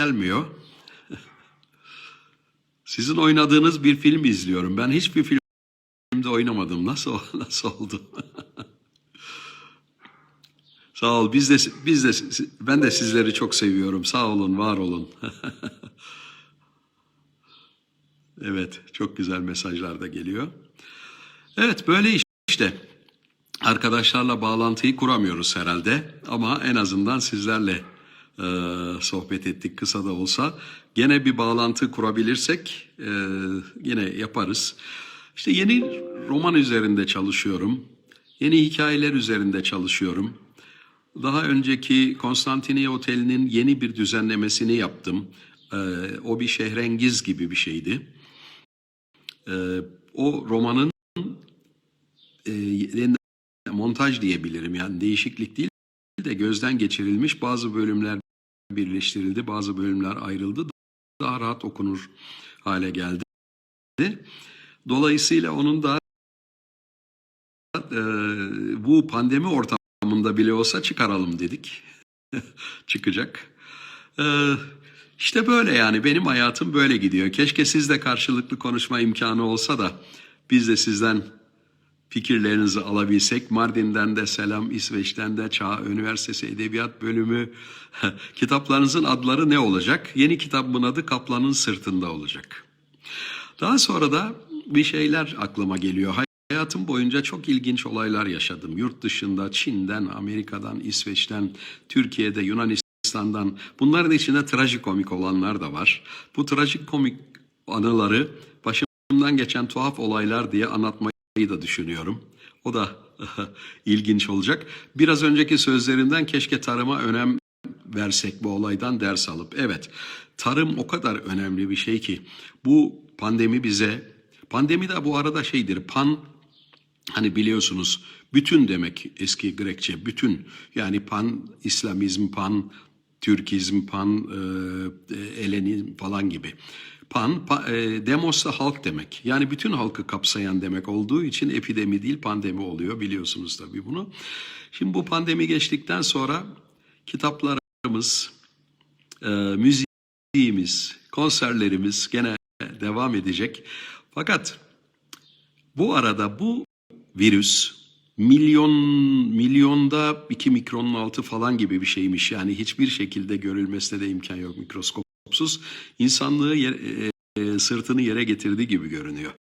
gelmiyor. Sizin oynadığınız bir film izliyorum. Ben hiçbir filmde oynamadım. Nasıl nasıl oldu? Sağ ol. Biz de biz de ben de sizleri çok seviyorum. Sağ olun, var olun. evet, çok güzel mesajlar da geliyor. Evet, böyle işte. Arkadaşlarla bağlantıyı kuramıyoruz herhalde ama en azından sizlerle e, sohbet ettik kısa da olsa. Gene bir bağlantı kurabilirsek e, yine yaparız. İşte yeni roman üzerinde çalışıyorum. Yeni hikayeler üzerinde çalışıyorum. Daha önceki Konstantiniye Oteli'nin yeni bir düzenlemesini yaptım. E, o bir şehrengiz gibi bir şeydi. E, o romanın e, montaj diyebilirim. Yani değişiklik değil de gözden geçirilmiş bazı bölümler birleştirildi, bazı bölümler ayrıldı. Daha rahat okunur hale geldi. Dolayısıyla onun da e, bu pandemi ortamında bile olsa çıkaralım dedik. Çıkacak. E, işte böyle yani benim hayatım böyle gidiyor. Keşke sizle karşılıklı konuşma imkanı olsa da biz de sizden fikirlerinizi alabilsek. Mardin'den de selam, İsveç'ten de Çağ Üniversitesi Edebiyat Bölümü. Kitaplarınızın adları ne olacak? Yeni kitabımın adı Kaplanın Sırtında olacak. Daha sonra da bir şeyler aklıma geliyor. Hayatım boyunca çok ilginç olaylar yaşadım. Yurt dışında, Çin'den, Amerika'dan, İsveç'ten, Türkiye'de, Yunanistan'dan. Bunların içinde trajikomik olanlar da var. Bu trajikomik anıları başımdan geçen tuhaf olaylar diye anlatmayı da düşünüyorum. O da ilginç olacak. Biraz önceki sözlerinden keşke tarıma önem versek bu olaydan ders alıp. Evet, tarım o kadar önemli bir şey ki bu pandemi bize, pandemi de bu arada şeydir, pan hani biliyorsunuz bütün demek eski Grekçe bütün yani pan İslamizm, pan Türkizm, pan e, Elenizm falan gibi. Pan, pa, e, demos da halk demek. Yani bütün halkı kapsayan demek olduğu için epidemi değil pandemi oluyor biliyorsunuz tabii bunu. Şimdi bu pandemi geçtikten sonra kitaplarımız, e, müziğimiz, konserlerimiz gene devam edecek. Fakat bu arada bu virüs milyon milyonda iki mikronun altı falan gibi bir şeymiş. Yani hiçbir şekilde görülmesine de imkan yok mikroskopsuz. İnsanlığı yer, e, sırtını yere getirdiği gibi görünüyor.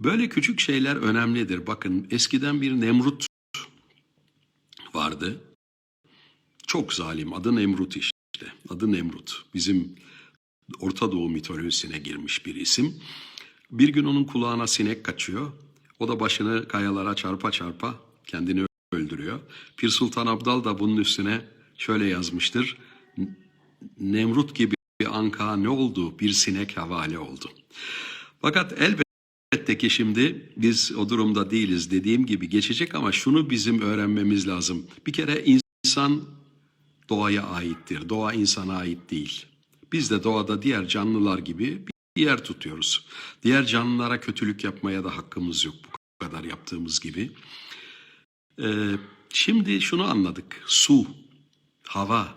Böyle küçük şeyler önemlidir. Bakın eskiden bir Nemrut vardı. Çok zalim. Adı Nemrut işte. Adı Nemrut. Bizim Orta Doğu mitolojisine girmiş bir isim. Bir gün onun kulağına sinek kaçıyor. O da başını kayalara çarpa çarpa kendini öldürüyor. Pir Sultan Abdal da bunun üstüne şöyle yazmıştır. Nemrut gibi bir anka ne oldu? Bir sinek havale oldu. Fakat elbette ki şimdi biz o durumda değiliz dediğim gibi geçecek ama şunu bizim öğrenmemiz lazım. Bir kere insan doğaya aittir. Doğa insana ait değil. Biz de doğada diğer canlılar gibi bir yer tutuyoruz. Diğer canlılara kötülük yapmaya da hakkımız yok bu kadar yaptığımız gibi. Ee, şimdi şunu anladık. Su, hava,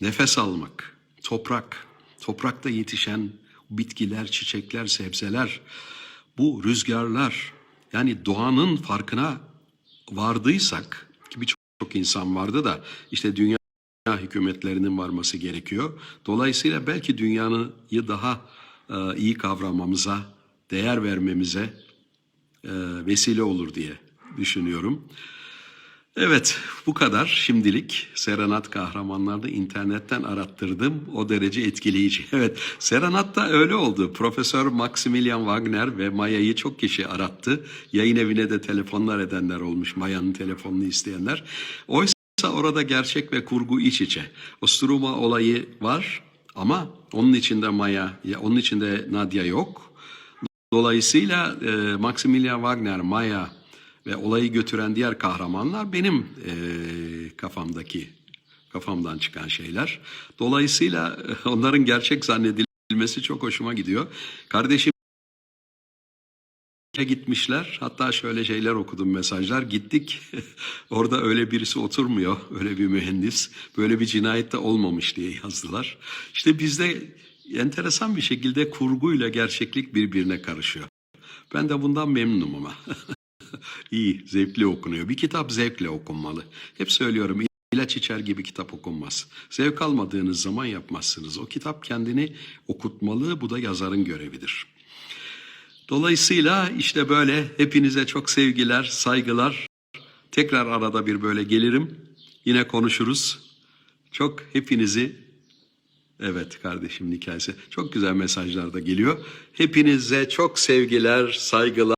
nefes almak, toprak, toprakta yetişen bitkiler, çiçekler, sebzeler, bu rüzgarlar yani doğanın farkına vardıysak ki birçok çok insan vardı da işte dünya hükümetlerinin varması gerekiyor. Dolayısıyla belki dünyanı daha e, iyi kavramamıza, değer vermemize e, vesile olur diye düşünüyorum. Evet bu kadar şimdilik Serenat kahramanlarda internetten arattırdım. O derece etkileyici. Evet Serenat da öyle oldu. Profesör Maximilian Wagner ve Maya'yı çok kişi arattı. Yayın evine de telefonlar edenler olmuş. Maya'nın telefonunu isteyenler. Oysa orada gerçek ve kurgu iç içe. Ostruma olayı var ama onun içinde Maya, onun içinde Nadia yok. Dolayısıyla e, Maximilian Wagner, Maya ve olayı götüren diğer kahramanlar benim e, kafamdaki kafamdan çıkan şeyler. Dolayısıyla onların gerçek zannedilmesi çok hoşuma gidiyor. Kardeşim gitmişler. Hatta şöyle şeyler okudum mesajlar. Gittik. Orada öyle birisi oturmuyor. Öyle bir mühendis. Böyle bir cinayet de olmamış diye yazdılar. İşte bizde enteresan bir şekilde kurguyla gerçeklik birbirine karışıyor. Ben de bundan memnunum ama. İyi, zevkli okunuyor. Bir kitap zevkle okunmalı. Hep söylüyorum ilaç içer gibi kitap okunmaz. Zevk almadığınız zaman yapmazsınız. O kitap kendini okutmalı. Bu da yazarın görevidir. Dolayısıyla işte böyle hepinize çok sevgiler, saygılar. Tekrar arada bir böyle gelirim. Yine konuşuruz. Çok hepinizi Evet kardeşimin hikayesi. Çok güzel mesajlar da geliyor. Hepinize çok sevgiler, saygılar.